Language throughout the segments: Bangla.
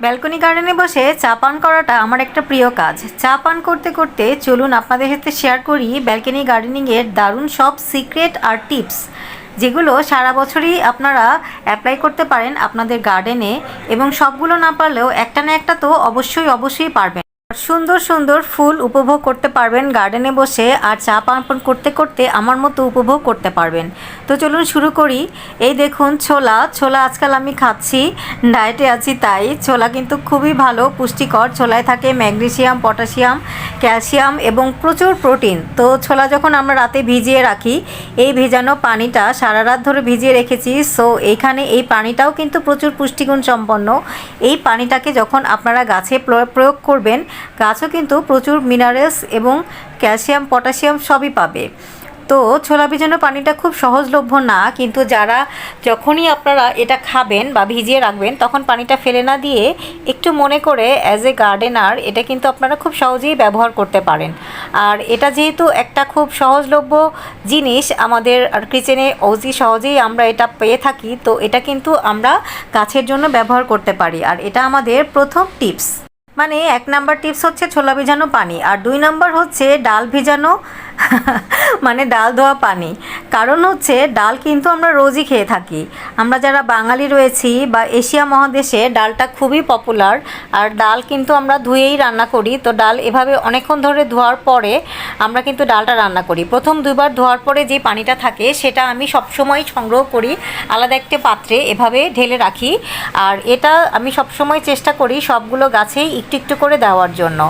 ব্যালকনি গার্ডেনে বসে চা পান করাটা আমার একটা প্রিয় কাজ। চা পান করতে করতে চলুন আপনাদের সাথে শেয়ার করি ব্যালকনি গার্ডেনিংয়ের দারুণ সব সিক্রেট আর টিপস যেগুলো সারা বছরই আপনারা অ্যাপ্লাই করতে পারেন আপনাদের গার্ডেনে এবং সবগুলো না পারলেও একটা না একটা তো অবশ্যই অবশ্যই পারবেন। সুন্দর সুন্দর ফুল উপভোগ করতে পারবেন গার্ডেনে বসে আর চা পান করতে করতে আমার মতো উপভোগ করতে পারবেন। তো চলুন শুরু করি। এই দেখুন ছোলা ছোলা আজকাল আমি খাচ্ছি, ডায়েটে আছি তাই। ছোলা কিন্তু খুবই ভালো, পুষ্টিকর। ছোলায় থাকে ম্যাগনেসিয়াম পটাশিয়াম, ক্যালসিয়াম এবং প্রচুর প্রোটিন। তো ছোলা যখন আমরা রাতে ভিজিয়ে রাখি, এই ভেজানো পানিটা সারা রাত ধরে ভিজিয়ে রেখেছি। সো এইখানে এই পানিটাও কিন্তু প্রচুর পুষ্টিগুণ সম্পন্ন। এই পানিটাকে যখন আপনারা গাছে প্রয়োগ করবেন গাছও কিন্তু প্রচুর মিনারেলস এবং ক্যালসিয়াম পটাশিয়াম সবই পাবে। তো ছোলা ভিজানো পানিটা খুব সহজলভ্য না, কিন্তু যারা যখনই আপনারা এটা খাবেন বা ভিজিয়ে রাখবেন, তখন পানিটা ফেলে না দিয়ে একটু মনে করে অ্যাজ এ গার্ডেনার এটা কিন্তু আপনারা খুব সহজেই ব্যবহার করতে পারেন। আর এটা যেহেতু একটা খুব সহজলভ্য জিনিস, আমাদের আর কিচেনে অতি সহজেই আমরা এটা পেয়ে থাকি, তো এটা কিন্তু আমরা গাছের জন্য ব্যবহার করতে পারি। আর এটা আমাদের প্রথম টিপস মানে এক নাম্বার টিপস হচ্ছে ছোলা ভিজানো পানি আর দুই নাম্বার হচ্ছে ডাল ভিজানো মানে ডাল ধোয়া পানি। কারণ হচ্ছে ডাল কিন্তু আমরা রোজই খেয়ে থাকি। আমরা যারা বাঙালি রয়েছি বা এশিয়া মহাদেশে ডালটা খুবই পপুলার আর ডাল কিন্তু আমরা ধুয়েই রান্না করি। তো ডাল এভাবে অনেকক্ষণ ধরে ধোয়ার পরে আমরা কিন্তু ডালটা রান্না করি। প্রথম দুবার ধোয়ার পরে যে পানিটা থাকে সেটা আমি সবসময় সংগ্রহ করি, আলাদা একটা পাত্রে এভাবে ঢেলে রাখি। আর এটা আমি সবসময় চেষ্টা করি সবগুলো গাছেই একটু একটু করে দেওয়ার জন্য।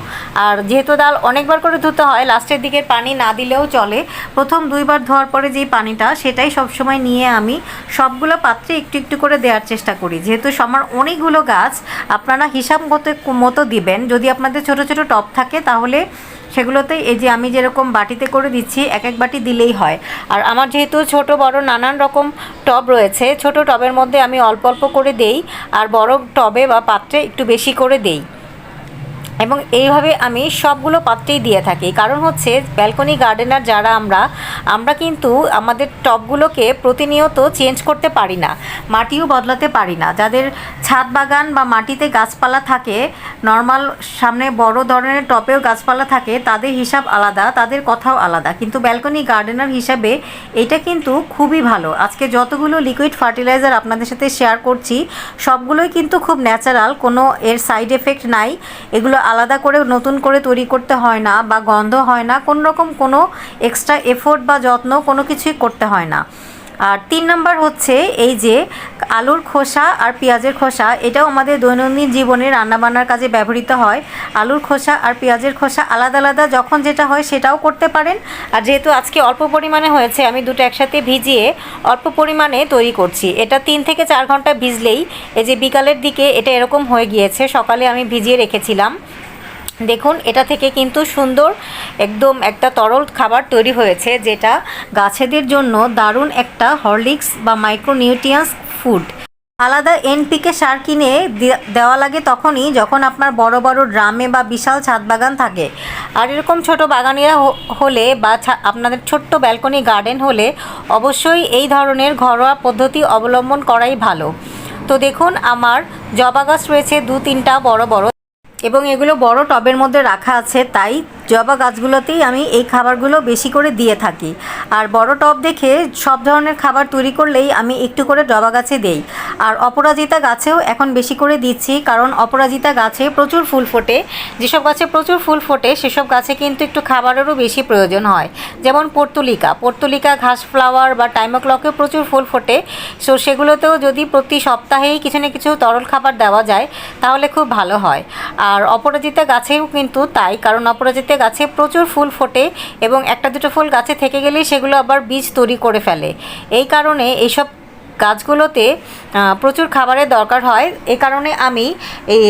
আর যেহেতু ডাল অনেকবার করে ধুতে হয়, লাস্টের দিকে পানি না দিলেও চলে। প্রথম দুইবার ধোয়ার পরে যেই পানিটা, সেটাই সবসময় নিয়ে আমি সবগুলো পাত্রে একটু একটু করে দেওয়ার চেষ্টা করি। যেহেতু আমার অনেকগুলো গাছ, আপনারা হিসাব মতো মতো দিবেন। যদি আপনাদের ছোট ছোট টপ থাকে, তাহলে সেগুলোতে এই যে আমি যেরকম বাটিতে করে দিচ্ছি, এক এক বাটি দিলেই হয়। আর আমার যেহেতু ছোট, বড় নানান রকম টব রয়েছে, ছোট টবের মধ্যে আমি অল্প অল্প করে দেই। আর বড় টবে বা পাত্রে একটু বেশি করে দেই। এবং এইভাবে আমি সবগুলো পাত্রেই দিয়ে থাকি। কারণ হচ্ছে ব্যালকনি গার্ডেনার যারা আমরা আমরা কিন্তু আমাদের টবগুলোকে প্রতিনিয়ত চেঞ্জ করতে পারি না, মাটিও বদলাতে পারি না। যাদের ছাদ বাগান বা মাটিতে গাছপালা থাকে নর্মাল সামনে বড় ধরনের টপেও গাছপালা থাকে, তাদের হিসাব আলাদা, তাদের কথাও আলাদা। কিন্তু ব্যালকনি গার্ডেনার হিসাবে এটা কিন্তু খুবই ভালো। আজকে যতগুলো লিকুইড ফার্টিলাইজার আপনাদের সাথে শেয়ার করছি, সবগুলোই কিন্তু খুব ন্যাচারাল কোনো এর সাইড এফেক্ট নাই। এগুলো আলাদা করে নতুন করে তৈরি করতে হয় না বা গন্ধ হয় না, কোনো রকম কোনো এক্সট্রা এফোর্ট বা যত্ন কোনো কিছুই করতে হয় না। আর তিন নাম্বার হচ্ছে এই যে আলুর খোসা আর পেঁয়াজের খোসা, এটাও আমাদের দৈনন্দিন জীবনে রান্নাবান্নার কাজে ব্যবহৃত হয়। আলুর খোসা আর পেঁয়াজের খোসা আলাদা আলাদা, যখন যেটা হয় সেটাও করতে পারেন। আর যেহেতু আজকে অল্প পরিমাণে হয়েছে, আমি দুটো একসাথে ভিজিয়ে অল্প পরিমাণে তৈরি করছি। এটা তিন থেকে চার ঘণ্টা ভিজলেই এই যে বিকালের দিকে এটা এরকম হয়ে গিয়েছে, সকালে আমি ভিজিয়ে রেখেছিলাম। দেখুন, এটা থেকে কিন্তু সুন্দর একদম একটা তরল খাবার তৈরি হয়েছে, যেটা গাছেদের জন্য দারুণ একটা হরলিক্স বা মাইক্রোনিউট্রিয়েন্টস ফুড। আলাদা এনপিকে সার কিনে দেওয়া লাগে তখনই যখন আপনার বড় বড় ড্রামে বা বিশাল ছাদ বাগান থাকে। আর এরকম ছোট বাগানিয়া হ- হলে বা আপনাদের ছোট্ট ব্যালকনি গার্ডেন হলে অবশ্যই এই ধরনের ঘরোয়া পদ্ধতি অবলম্বন করাই ভালো। তো দেখুন, আমার জবা গাছ রয়েছে দু তিনটা বড় বড় এবং এগুলো বড় টবের মধ্যে রাখা আছে তাই জবা গাছগুলোতেই আমি এই খাবারগুলো বেশি করে দিয়ে থাকি। আর বড় টব দেখে সব ধরনের খাবার তৈরি করলেই আমি একটু করে জবা গাছে দেই। আর অপরাজিতা গাছেও এখন বেশি করে দিচ্ছি, কারণ অপরাজিতা গাছে প্রচুর ফুল ফোটে। যেসব গাছে প্রচুর ফুল ফোটে, সেসব গাছে কিন্তু একটু খাবারেরও বেশি প্রয়োজন হয়। যেমন পর্তুলিকা। পর্তুলিকা ঘাস ফ্লাওয়ার বা টাইমোক্লকেও প্রচুর ফুল ফোটে। সো সেগুলোতেও যদি প্রতি সপ্তাহেই কিছু না কিছু তরল খাবার দেওয়া যায়, তাহলে খুব ভালো হয়। আর অপরাজিতা গাছেও কিন্তু তাই, কারণ অপরাজিতা গাছে প্রচুর ফুল ফোটে এবং একটা দুটো ফুল গাছে থেকে গেলেই সেগুলো আবার বীজ তৈরি করে ফেলে। এই কারণে এইসব গাছগুলোতে প্রচুর খাবারের দরকার হয়। এ কারণে আমি এই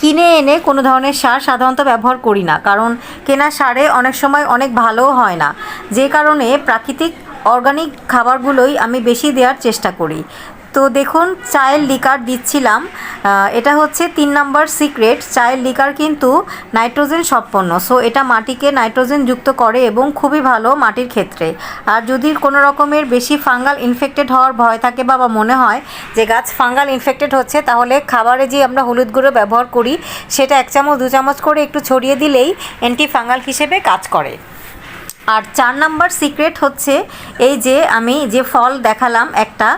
কিনে এনে কোনো ধরনের সার সাধারণত ব্যবহার করি না। কারণ কেনা সারে অনেক সময় অনেক ভালোও হয় না। যে কারণে প্রাকৃতিক, অর্গানিক খাবারগুলোই আমি বেশি দেওয়ার চেষ্টা করি। তো দেখুন, চায়ের লিকার দিচ্ছিলাম। এটা হচ্ছে তিন নাম্বার সিক্রেট। চায়ের লিকার কিন্তু নাইট্রোজেন সম্পন্ন। সো, এটা মাটিকে নাইট্রোজেন যুক্ত করে এবং খুবই ভালো মাটির ক্ষেত্রে। আর যদি কোনো রকমের বেশি ফাঙ্গাল ইনফেক্টেড হওয়ার ভয় থাকে বা মনে হয় যে, গাছ ফাঙ্গাল ইনফেক্টেড হচ্ছে, তাহলে খাবারে যে আমরা হলুদ গুঁড়ো ব্যবহার করি, সেটা এক চামচ, দু চামচ করে একটু ছড়িয়ে দিলেই অ্যান্টি ফাঙ্গাল হিসেবে কাজ করে। আর চার নাম্বার সিক্রেট হচ্ছে এই যে আমি যে ফল দেখালাম একটা,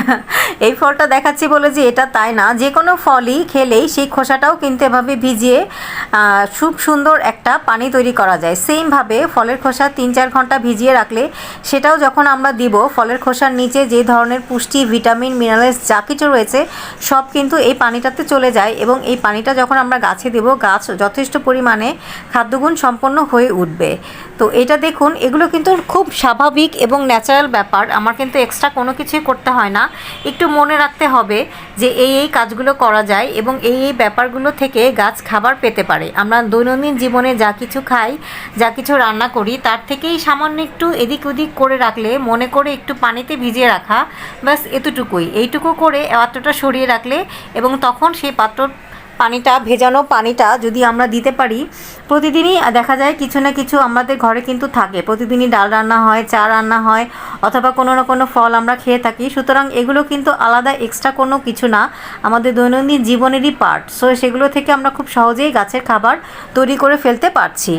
এই ফলটা দেখাচ্ছি বলে যে এটা তাই না, যে কোনো ফলই খেলেই সেই খোসাটাও কিন্তু এভাবে ভিজিয়ে খুব সুন্দর একটা পানি তৈরি করা যায়। সেমভাবে ফলের খোসা তিন চার ঘণ্টা ভিজিয়ে রাখলে সেটাও যখন আমরা দিব, ফলের খোসার নিচে যে ধরনের পুষ্টি, ভিটামিন, মিনারেলস যা কিছু রয়েছে, সব কিন্তু এই পানিটাতে চলে যায় এবং এই পানিটা যখন আমরা গাছে দেব, গাছ যথেষ্ট পরিমাণে খাদ্যগুণ সম্পন্ন হয়ে উঠবে। তো এটা দেখুন, এগুলো কিন্তু খুব স্বাভাবিক এবং ন্যাচারাল ব্যাপার। আমার কিন্তু এক্সট্রা কোনো কিছুই করতে হয় না। একটু মনে রাখতে হবে যে এই এই কাজগুলো করা যায় এবং এই এই ব্যাপারগুলো থেকে গাছ খাবার পেতে পারে। আমরা দৈনন্দিন জীবনে যা কিছু খাই, যা কিছু রান্না করি, তার থেকেই সামান্য একটু এদিক ওদিক করে রাখলে, মনে করে একটু পানিতে ভিজিয়ে রাখা, ব্যাস এতটুকুই। এইটুকু করে পাত্রটা সরিয়ে রাখলে এবং তখন সেই পাত্র পানিটা, ভেজানো পানিটা যদি আমরা দিতে পারি, প্রতিদিনই দেখা যায় কিছু না কিছু আমাদের ঘরে কিন্তু থাকে। প্রতিদিনই ডাল রান্না হয়, চা রান্না হয়, অথবা কোনো না কোনো ফল আমরা খেয়ে থাকি। সুতরাং এগুলো কিন্তু আলাদা এক্সট্রা কোনো কিছু না, আমাদের দৈনন্দিন জীবনেরই পার্ট সো সেগুলো থেকে আমরা খুব সহজেই গাছের খাবার তৈরি করে ফেলতে পারছি।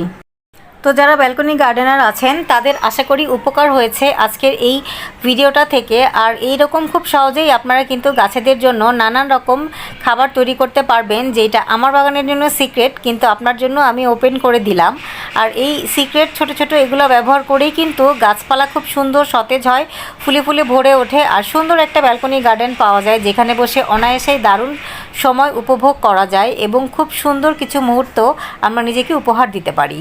তো যারা ব্যালকনি গার্ডেনার আছেন, তাদের আশা করি উপকার হয়েছে আজকের এই ভিডিওটা থেকে। আর এই রকম খুব সহজেই আপনারা কিন্তু গাছেদের জন্য নানান রকম খাবার তৈরি করতে পারবেন, যেটা আমার বাগানের জন্য সিক্রেট কিন্তু আপনার জন্য আমি ওপেন করে দিলাম। আর এই সিক্রেট ছোট ছোট এগুলো ব্যবহার করেই কিন্তু গাছপালা খুব সুন্দর সতেজ হয়, ফুলে ফুলে ভরে ওঠে, আর সুন্দর একটা ব্যালকনি গার্ডেন পাওয়া যায়, যেখানে বসে অনায়াসেই দারুণ সময় উপভোগ করা যায় এবং খুব সুন্দর কিছু মুহূর্ত আমরা নিজেকে উপহার দিতে পারি।